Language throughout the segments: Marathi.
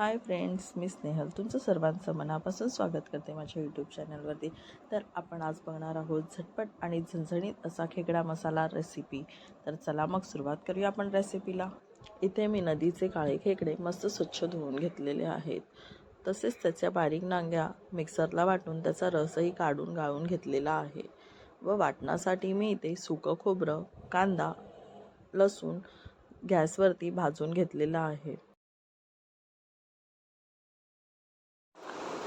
हाय फ्रेंड्स मी स्नेहल. तुमचं सर्वांचं मनापासून स्वागत करते माझ्या यूट्यूब चॅनलवरती तर आपण आज बघणार आहोत झटपट आणि झणझणीत असा खेकडा मसाला रेसिपी तर चला मग सुरुवात करूया आपण रेसिपीला इथे मी नदीचे काळे खेकडे मस्त स्वच्छ धुवून घेतलेले आहेत. तसेच त्याच्या बारीक नांग्या मिक्सरला वाटून त्याचा रसही काढून गाळून घेतलेला आहे. व वाटण्यासाठी मी इथे सुकं खोबरं कांदा लसूण गॅसवरती भाजून घेतलेलं आहे.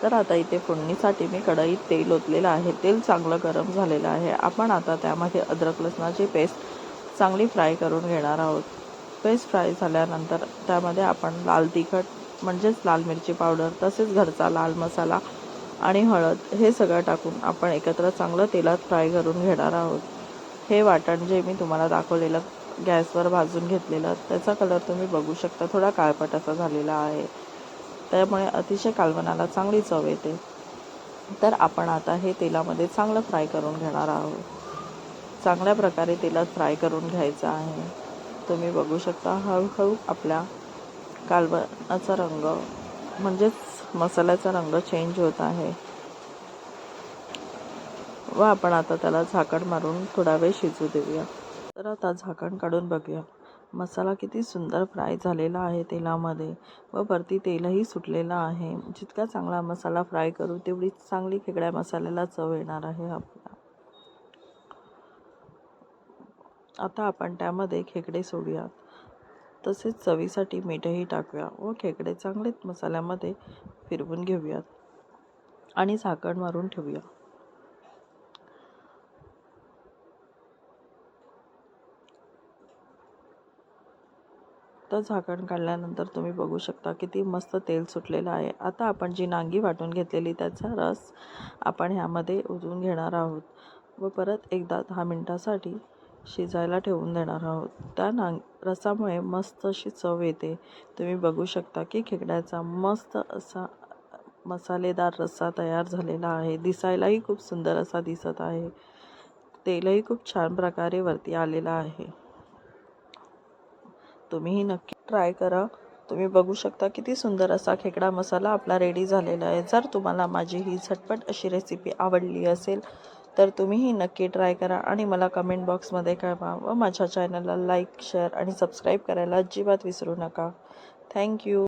तर आता इथे फोडणीसाठी मी कढईत तेल ओतलेलं आहे. तेल चांगलं गरम झालेलं आहे. आपण आता त्यामध्ये अद्रक लसणाची पेस्ट चांगली फ्राय करून घेणार आहोत. पेस्ट फ्राय झाल्यानंतर त्यामध्ये आपण लाल तिखट म्हणजेच लाल मिरची पावडर तसेच घरचा लाल मसाला आणि हळद हे सगळं टाकून आपण एकत्र चांगलं तेलात फ्राय करून घेणार आहोत. हे वाटण जे मी तुम्हाला दाखवलेलं गॅसवर भाजून घेतलेलं त्याचा कलर तुम्ही बघू शकता. थोडा काळपट असा झालेला आहे. त्यामुळे अतिशय कालवनाला चांगली चव येते. तर आपण आता हे तेलामध्ये चांगलं फ्राय करून घेणार आहोत. चांगल्या प्रकारे तेलात फ्राय करून घ्यायचं आहे. तुम्ही बघू शकता हळूहळू आपल्या कालवणाचा रंग म्हणजेच मसाल्याचा रंग चेंज होत आहे. व आपण आता त्याला झाकण मारून थोडा वेळ शिजू देऊया. तर आता झाकण काढून बघूया. मसाला किती सुंदर फ्राय झालेला आहे तेलामध्ये व वरती तेलही सुटलेलं आहे. जितका चांगला मसाला फ्राय करू तेवढी चांगली खेकड्या मसाल्याला चव येणार आहे आपल्या आता आपण त्यामध्ये खेकडे सोडूयात. तसेच चवीसाठी मीठही टाकूया व खेकडे चांगलेच मसाल्यामध्ये फिरवून घेऊयात आणि झाकण मारून ठेवूया. तर झाकण काढल्यानंतर तुम्ही बघू शकता किती मस्त तेल सुटलेलं आहे. आता आपण जी नांगी वाटून घेतलेली त्याचा रस आपण ह्यामध्ये उजवून घेणार आहोत व परत एकदा दहा मिनटासाठी शिजायला ठेवून देणार आहोत. त्या नांग रसामुळे मस्त अशी चव येते. तुम्ही बघू शकता की खेकड्याचा मस्त असा मसालेदार रस्सा तयार झालेला आहे. दिसायलाही खूप सुंदर असा दिसत आहे. तेलही खूप छान प्रकारे वरती आलेलं आहे. तुम्हीही नक्की ट्राय करा. तुम्ही बघू शकता किती सुंदर असा खेकडा मसाला आपला रेडी झालेला आहे. जर तुम्हाला माझी ही झटपट अशी रेसिपी आवडली असेल तर तुम्हीही नक्की ट्राय करा आणि मला कमेंट बॉक्समध्ये कळवा व माझ्या चॅनलला लाईक शेअर आणि सबस्क्राईब करायला अजिबात विसरू नका. थँक्यू